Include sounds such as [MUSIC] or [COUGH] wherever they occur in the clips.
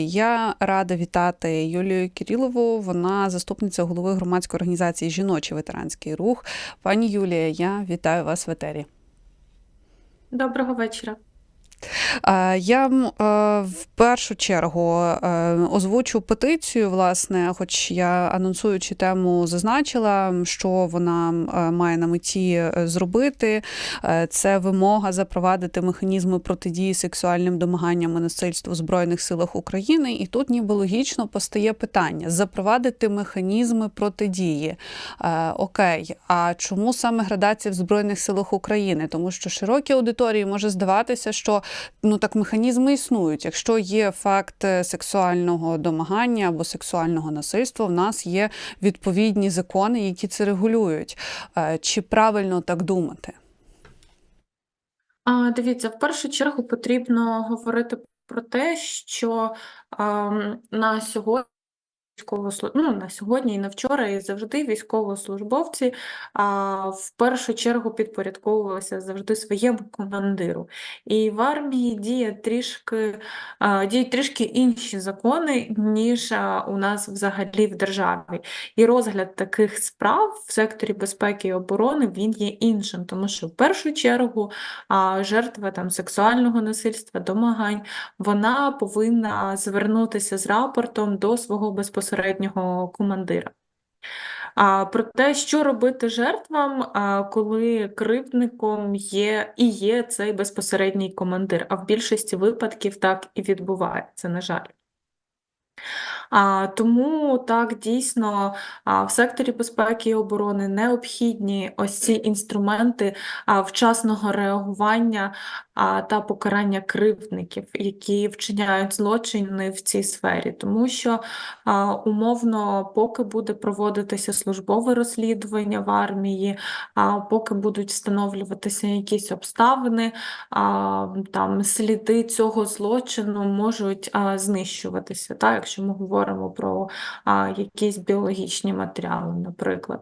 Я рада вітати Юлію Кирилову. Вона заступниця голови громадської організації Жіночий ветеранський рух. Пані Юлія, я вітаю вас в етері. Доброго вечора. Е, Я е, в першу чергу е, озвучу петицію, власне, хоч я анонсуючи тему зазначила, що вона має на меті зробити. Це вимога запровадити механізми протидії сексуальним домаганням і насильству в Збройних силах України. І тут ніби логічно постає питання: запровадити механізми протидії. Окей, а чому саме градація в Збройних силах України? Тому що широкій аудиторії може здаватися, що ну так механізми існують. Якщо є факт е, сексуального домагання або сексуального насильства, в нас є відповідні закони, які це регулюють. Е, Чи правильно так думати? А, дивіться, в першу чергу потрібно говорити про те, що а, на сьогодні ну, на сьогодні і на вчора, і завжди військовослужбовці а, в першу чергу підпорядковувалися завжди своєму командиру. І в армії діє трішки, а, діють трішки інші закони, ніж а, у нас взагалі в державі. І розгляд таких справ в секторі безпеки і оборони він є іншим, тому що в першу чергу а, жертва там сексуального насильства, домагань, вона повинна звернутися з рапортом до свого безпосереднього командира. А про те, що робити жертвам, коли кривдником є і є цей безпосередній командир, а в більшості випадків так і відбувається, на жаль. А, тому так дійсно а, в секторі безпеки і оборони необхідні ось ці інструменти а, вчасного реагування та покарання кривдників, які вчиняють злочини в цій сфері, тому що умовно, поки буде проводитися службове розслідування в армії, а поки будуть встановлюватися якісь обставини, там сліди цього злочину можуть знищуватися, так, якщо ми говоримо про якісь біологічні матеріали, наприклад.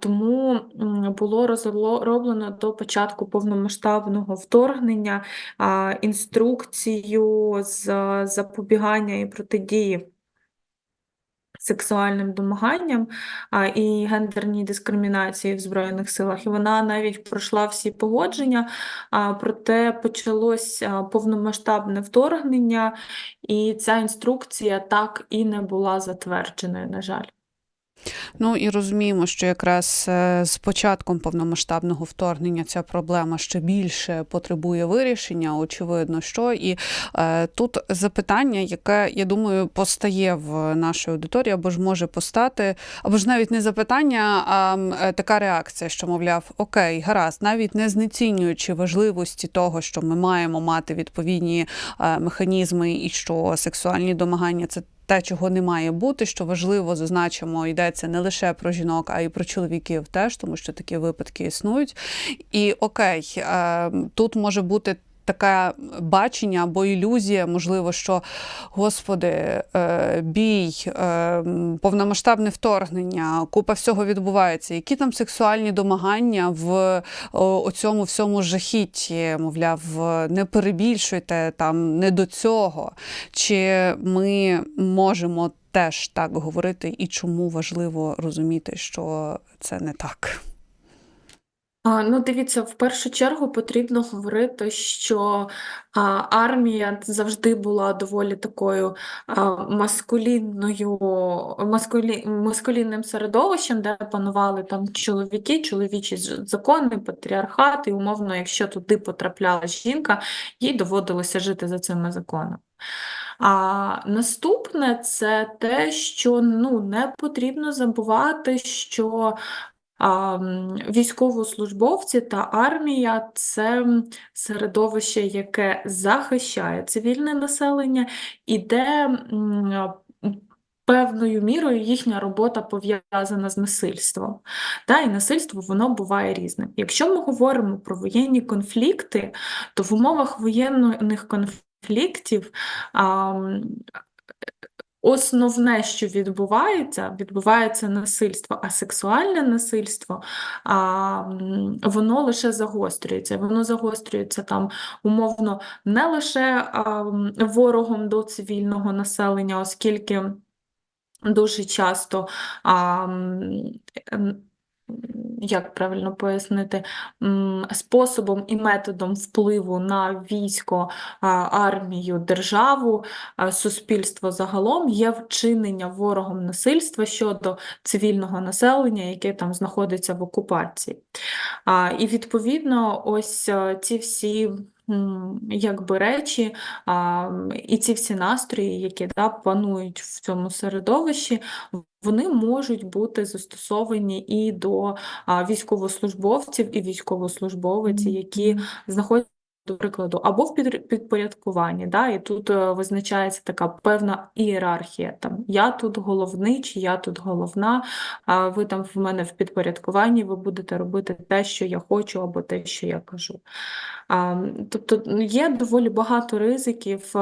Тому було розроблено до початку повномасштабного вторгнення а, інструкцію з запобігання і протидії сексуальним домаганням а, і гендерній дискримінації в Збройних силах. І вона навіть пройшла всі погодження, а, проте почалось повномасштабне вторгнення, і ця інструкція так і не була затвердженою, на жаль. Ну і розуміємо, що якраз е, з початком повномасштабного вторгнення ця проблема ще більше потребує вирішення. Очевидно, що і е, тут запитання, яке я думаю постає в нашій аудиторії, або ж може постати, або ж навіть не запитання, а е, така реакція, що мовляв, окей, гаразд, навіть не знецінюючи важливості того, що ми маємо мати відповідні е, механізми, і що сексуальні домагання це те, чого не має бути, що важливо зазначимо, йдеться не лише про жінок, а й про чоловіків теж, тому що такі випадки існують. І окей, е, тут може бути. Таке бачення або ілюзія, можливо, що господи, е, бій, е, повномасштабне вторгнення, купа всього відбувається. Які там сексуальні домагання в цьому всьому жахітті? Мовляв, не перебільшуйте там не до цього. Чи ми можемо теж так говорити, і чому важливо розуміти, що це не так? Ну, дивіться, в першу чергу потрібно говорити, що а, армія завжди була доволі такою а, маскулінною, маскулі, маскулінним середовищем, де панували там чоловіки, чоловічі закони, патріархат, і умовно, якщо туди потрапляла жінка, їй доводилося жити за цими законами. А наступне це те, що ну, не потрібно забувати, що Військовослужбовці та армія це середовище, яке захищає цивільне населення і де певною мірою їхня робота пов'язана з насильством. Та, і насильство воно буває різним. Якщо ми говоримо про воєнні конфлікти, то в умовах воєнних конфліктів а, Основне, що відбувається, відбувається насильство, а сексуальне насильство, а, воно лише загострюється. Воно загострюється там умовно не лише а, ворогом до цивільного населення, оскільки дуже часто, а, як правильно пояснити, способом і методом впливу на військо, армію, державу, суспільство загалом є вчинення ворогом насильства щодо цивільного населення, яке там знаходиться в окупації. І відповідно, ось е, ці всі якби речі а, і ці всі настрої, які да, панують в цьому середовищі, вони можуть бути застосовані і до а, військовослужбовців і військовослужбовиці, які знаходяться. До прикладу, або в підпорядкуванні, да, і тут е, визначається така певна ієрархія. Там я тут головний, чи я тут головна, а ви там в мене в підпорядкуванні, ви будете робити те, що я хочу, або те, що я кажу. А, Тобто ну, є доволі багато ризиків,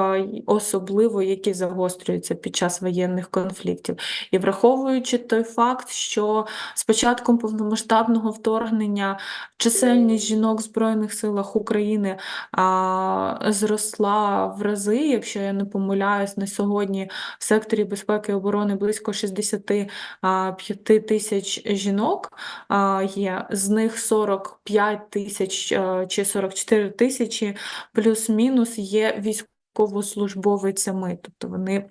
особливо які загострюються під час воєнних конфліктів. І враховуючи той факт, що з початком повномасштабного вторгнення чисельність жінок в Збройних силах України зросла в рази, якщо я не помиляюсь, на сьогодні в секторі безпеки і оборони близько 65 тисяч жінок є, з них 45 тисяч чи 44 тисячі плюс-мінус є військовослужбовицями, тобто вони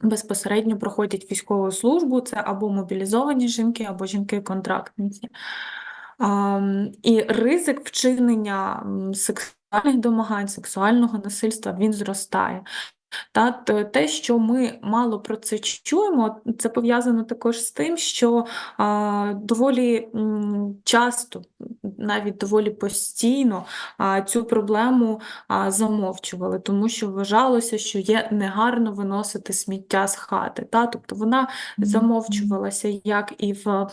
безпосередньо проходять військову службу, це або мобілізовані жінки, або жінки-контрактниці. І ризик вчинення сексуальних домагань, сексуального насильства він зростає. Та те, що ми мало про це чуємо, це пов'язано також з тим, що а, доволі часто, навіть доволі постійно, а, цю проблему а, замовчували, тому що вважалося, що є негарно виносити сміття з хати. Та? Тобто вона замовчувалася як і в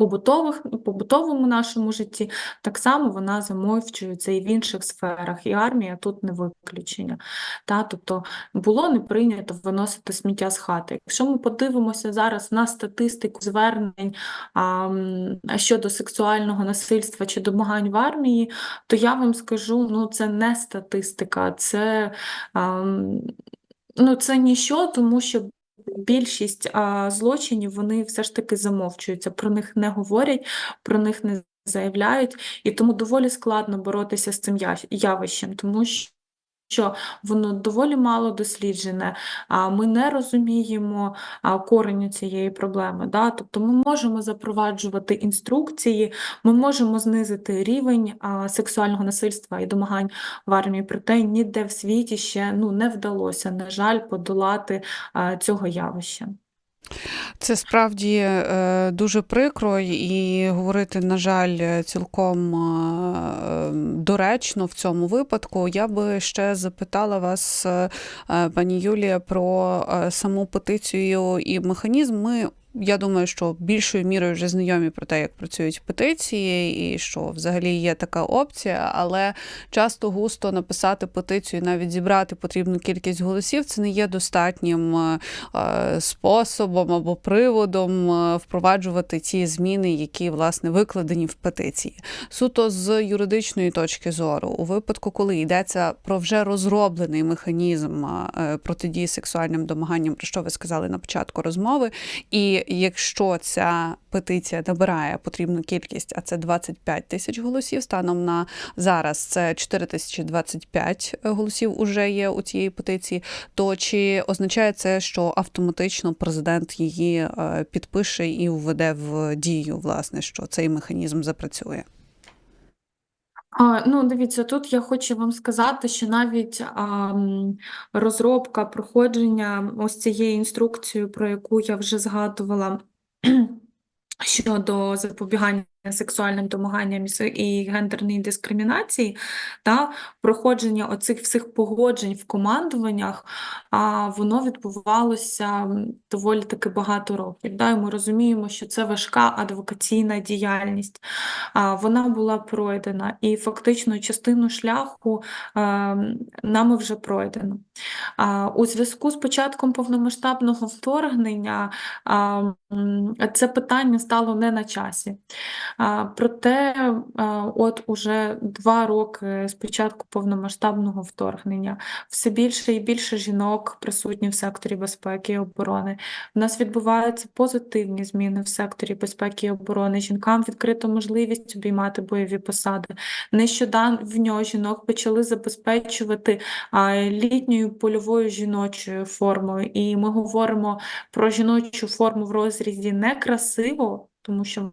побутових, побутовому нашому житті, так само вона замовчується і в інших сферах, і армія тут не виключення. Та? Тобто було не прийнято виносити сміття з хати. Якщо ми подивимося зараз на статистику звернень а, щодо сексуального насильства чи домагань в армії, то я вам скажу, ну це не статистика, це, а, ну, це ніщо, тому що більшість а, злочинів вони все ж таки замовчуються, про них не говорять, про них не заявляють, і тому доволі складно боротися з цим явищем, тому що. Що воно доволі мало досліджене, ми не розуміємо кореню цієї проблеми. Да? Тобто ми можемо запроваджувати інструкції, ми можемо знизити рівень сексуального насильства і домагань в армії, проте ніде в світі ще ну, не вдалося, на жаль, подолати цього явища. Це справді е, дуже прикро, і говорити, на жаль, цілком е, доречно в цьому випадку. Я би ще запитала вас, е, пані Юлія, про саму петицію і механізм. Ми я думаю, що більшою мірою вже знайомі про те, як працюють петиції, і що взагалі є така опція, але часто густо написати петицію, навіть зібрати потрібну кількість голосів, це не є достатнім е, е, способом або приводом е, впроваджувати ті зміни, які власне викладені в петиції. Суто з юридичної точки зору, у випадку, коли йдеться про вже розроблений механізм протидії сексуальним домаганням, про що ви сказали на початку розмови, і якщо ця петиція набирає потрібну кількість, а це 25 тисяч голосів, станом на зараз це 4025 голосів уже є у цієї петиції, то чи означає це, що автоматично президент її е, підпише і введе в дію, власне, що цей механізм запрацює? А, ну, дивіться, тут я хочу вам сказати, що навіть а, розробка проходження ось цієї інструкції, про яку я вже згадувала, [CLEARS THROAT] щодо запобігання сексуальним домаганням і гендерній дискримінації, та проходження оцих всіх погоджень в командуваннях, а, воно відбувалося доволі таки багато років. Да? І ми розуміємо, що це важка адвокаційна діяльність. А, Вона була пройдена, і фактично частину шляху ем, нами вже пройдено. У зв'язку з початком повномасштабного вторгнення це питання стало не на часі. Проте, от уже два роки з початку повномасштабного вторгнення все більше і більше жінок присутні в секторі безпеки і оборони. У нас відбуваються позитивні зміни в секторі безпеки і оборони. Жінкам відкрито можливість обіймати бойові посади. Нещодавно в нього жінок почали забезпечувати літньою польовою жіночою формою. І ми говоримо про жіночу форму в розрізі не красиво, тому що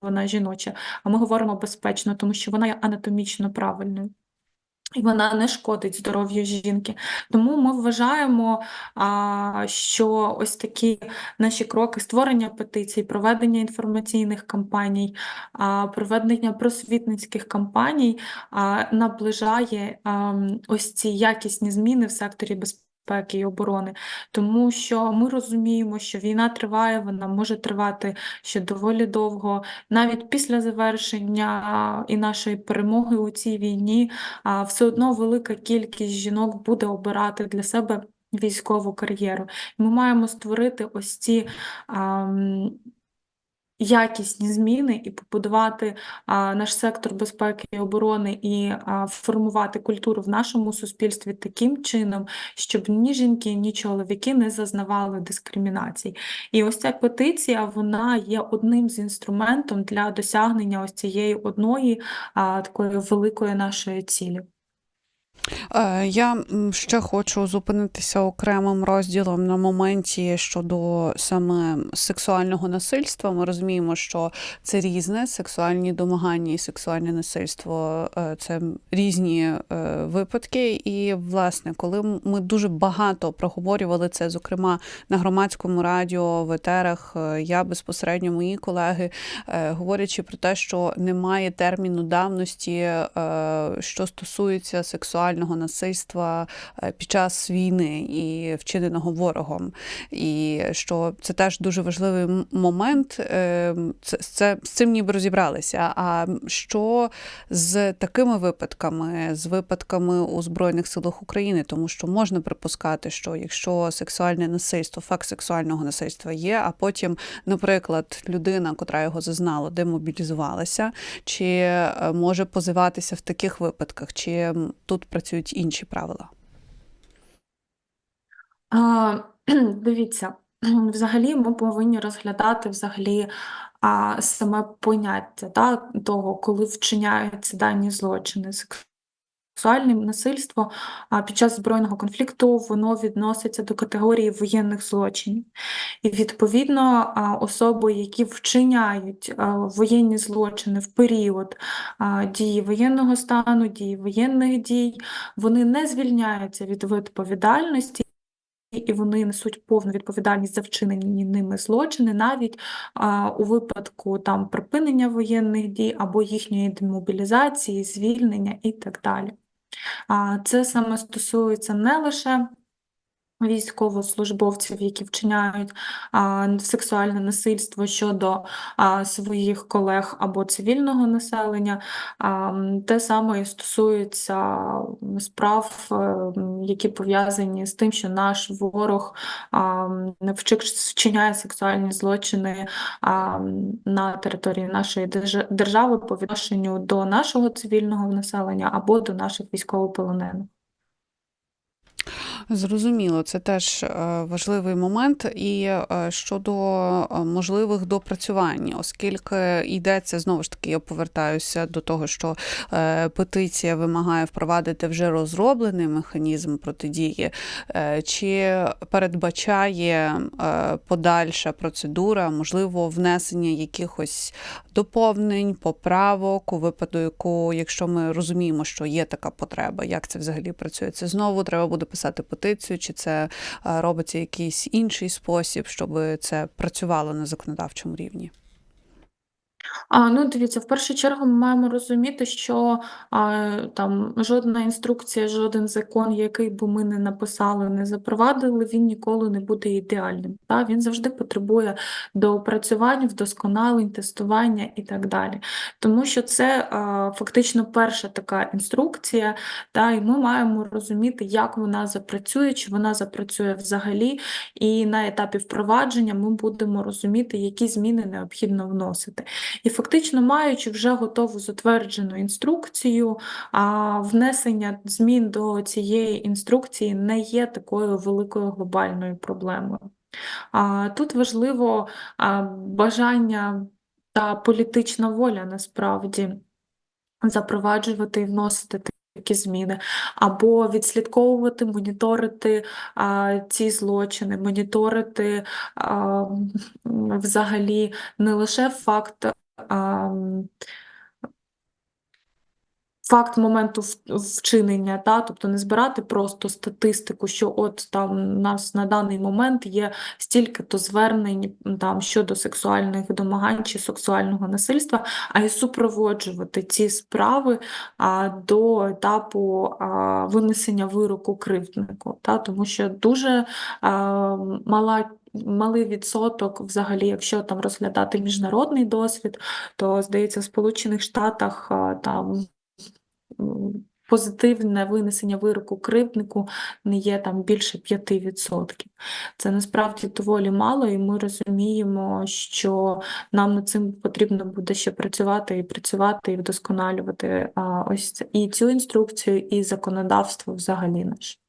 вона жіноча, а ми говоримо безпечно, тому що вона є анатомічно правильною. І вона не шкодить здоров'ю жінки. Тому ми вважаємо, що ось такі наші кроки створення петицій, проведення інформаційних кампаній, проведення просвітницьких кампаній наближає ось ці якісні зміни в секторі безпеки і оборони, тому що ми розуміємо, що війна триває, вона може тривати ще доволі довго. Навіть після завершення і нашої перемоги у цій війні а, все одно велика кількість жінок буде обирати для себе військову кар'єру. Ми маємо створити ось ці якісні зміни і побудувати а, наш сектор безпеки і оборони і а, формувати культуру в нашому суспільстві таким чином, щоб ні жінки, ні чоловіки не зазнавали дискримінацій. І ось ця петиція вона є одним з інструментом для досягнення ось цієї одної а, такої великої нашої цілі. Е, Я ще хочу зупинитися окремим розділом на моменті щодо саме сексуального насильства. Ми розуміємо, що це різне сексуальні домагання і сексуальне насильство е, це різні е, випадки. І, власне, коли ми дуже багато проговорювали це, зокрема на громадському радіо, в етерах, я безпосередньо мої колеги, говорячи про те, що немає терміну давності, що стосується сексуального насильства е, під час війни і вчиненого ворогом. І що це теж дуже важливий момент. е, Це, це з цим ніби розібралися. А що з такими випадками, з випадками у Збройних силах України, тому що можна припускати, що якщо сексуальне насильство, факт сексуального насильства є, а потім, наприклад, людина, котра його зазнала, демобілізувалася, чи е, може позиватися в таких випадках, чи тут працюють інші правила? А, [CLEARS THROAT] Дивіться, [CLEARS THROAT] взагалі ми повинні розглядати взагалі а, саме поняття да, того, коли вчиняються дані злочини. Сексуальне насильство під час збройного конфлікту воно відноситься до категорії воєнних злочинів. І відповідно особи, які вчиняють воєнні злочини в період дії воєнного стану, дії воєнних дій, вони не звільняються від відповідальності. І вони несуть повну відповідальність за вчинені ними злочини, навіть а, у випадку там припинення воєнних дій або їхньої демобілізації, звільнення і так далі. А, це саме стосується не лише військовослужбовців, які вчиняють сексуальне насильство щодо своїх колег або цивільного населення, те саме і стосується справ, е, які пов'язані з тим, що наш ворог а, вчиняє сексуальні злочини на території нашої держа- держави по відношенню до нашого цивільного населення або до наших військовополонених. Зрозуміло, це теж е, важливий момент. І е, щодо е, можливих допрацювань, оскільки йдеться знову ж таки, я повертаюся до того, що петиція вимагає впровадити вже розроблений механізм протидії, чи передбачає подальша процедура, можливо, внесення якихось доповнень, поправок у випадку, якщо ми розуміємо, що є така потреба, як це взагалі працює? Це знову треба буде писати петицію, чи це е, робиться якийсь інший спосіб, щоб це працювало на законодавчому рівні? А, ну, дивіться, в першу чергу ми маємо розуміти, що а, там жодна інструкція, жоден закон, який би ми не написали, не запровадили, він ніколи не буде ідеальним. Та? Він завжди потребує доопрацювань, вдосконалень, тестування і так далі. Тому що це а, фактично перша така інструкція, та, і ми маємо розуміти, як вона запрацює, чи вона запрацює взагалі, і на етапі впровадження ми будемо розуміти, які зміни необхідно вносити. І фактично, маючи вже готову затверджену інструкцію, а внесення змін до цієї інструкції не є такою великою глобальною проблемою. А тут важливо бажання та політична воля насправді запроваджувати і вносити такі зміни, або відслідковувати, моніторити а, ці злочини, моніторити а, взагалі не лише факт. А, м, Факт моменту вчинення, та, тобто не збирати просто статистику, що от там нас на даний момент є стільки-то звернень там щодо сексуальних домагань чи сексуального насильства, а й супроводжувати ці справи а, до етапу а, винесення вироку кривднику, та, тому що дуже а, мала. Малий відсоток, взагалі, якщо там розглядати міжнародний досвід, то здається, в Сполучених Штатах там позитивне винесення вироку кривднику не є там більше 5%. Це насправді доволі мало, і ми розуміємо, що нам над цим потрібно буде ще працювати і працювати, і вдосконалювати а, ось і цю інструкцію, і законодавство взагалі наше.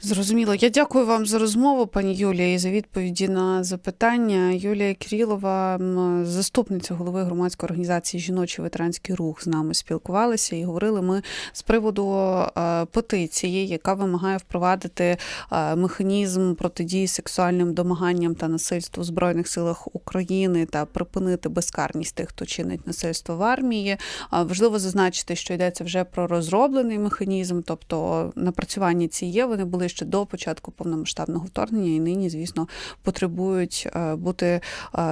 Зрозуміло. Я дякую вам за розмову, пані Юлія, і за відповіді на запитання. Юлія Кирилова, заступниця голови громадської організації Жіночий ветеранський рух, з нами спілкувалися і говорили ми з приводу е, петиції, яка вимагає впровадити е, механізм протидії сексуальним домаганням та насильству в Збройних силах України та припинити безкарність тих, хто чинить насильство в армії. Важливо зазначити, що йдеться вже про розроблений механізм, тобто напрацювання ці є. Вони були ще до початку повномасштабного вторгнення, і нині, звісно, потребують е, бути е,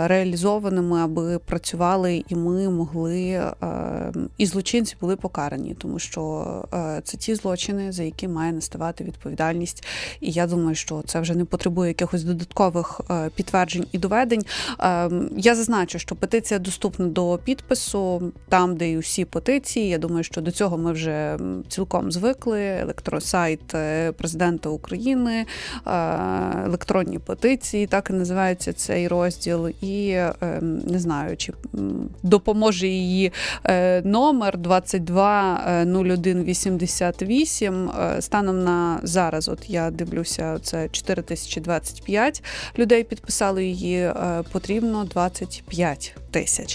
реалізованими, аби працювали, і ми могли е, і злочинці були покарані, тому що це ті злочини, за які має наставати відповідальність. І я думаю, що це вже не потребує якихось додаткових підтверджень і доведень. Ем, Я зазначу, що петиція доступна до підпису, там, де і усі петиції. Я думаю, що до цього ми вже цілком звикли. Електросайт президента України, е, електронні петиції, так і називається цей розділ. І ем, не знаю, чи допоможе її е, номер 220188. Е, Станом на зараз, от я дивлюся, це 4025 людей підписали її. Потрібно 25 тисяч.